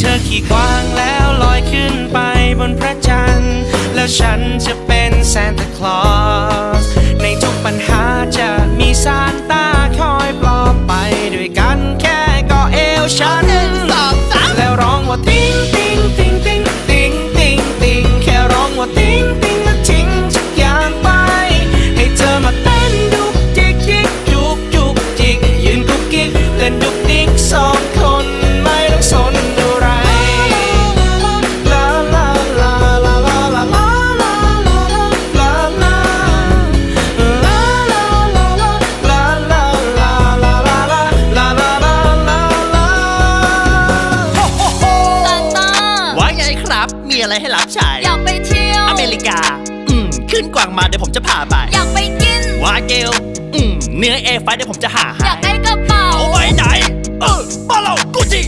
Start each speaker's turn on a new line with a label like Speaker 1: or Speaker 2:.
Speaker 1: เธอขี่กวางแล้วลอยขึ้นไปบนพระจันทร์ แล้วฉันจะเป็นซานตาคลอส ในทุกปัญหาจะมีซานตาคอยปลอบไปด้วยกันแค่กาะเอวฉัน แล้วร้องว่าติ้งติ้งติ้งติ้งติ้งติ้งติ้งแค่ร้องว่าติ้งติ้งแล้วทิ้งทุกอย่างไป ให้เธอมาเต้นดุกจิกจิกจุกจุกจิกยืนกุกกิกเต้นดุกดิกสอง ครั
Speaker 2: บ มีอะไรให้รับใช้
Speaker 3: อยากไปเที่ยว
Speaker 2: อเมริกา อืม ขึ้นกวางมาเดี๋ยวผมจะพาไป
Speaker 3: อยากไปกิน
Speaker 2: วาเกล อืม เนื้อเอไฟเดี๋ยวผมจะหา
Speaker 3: อยากได้กระเป๋า
Speaker 2: เอาไว้ไหน เออมาเรากูจิ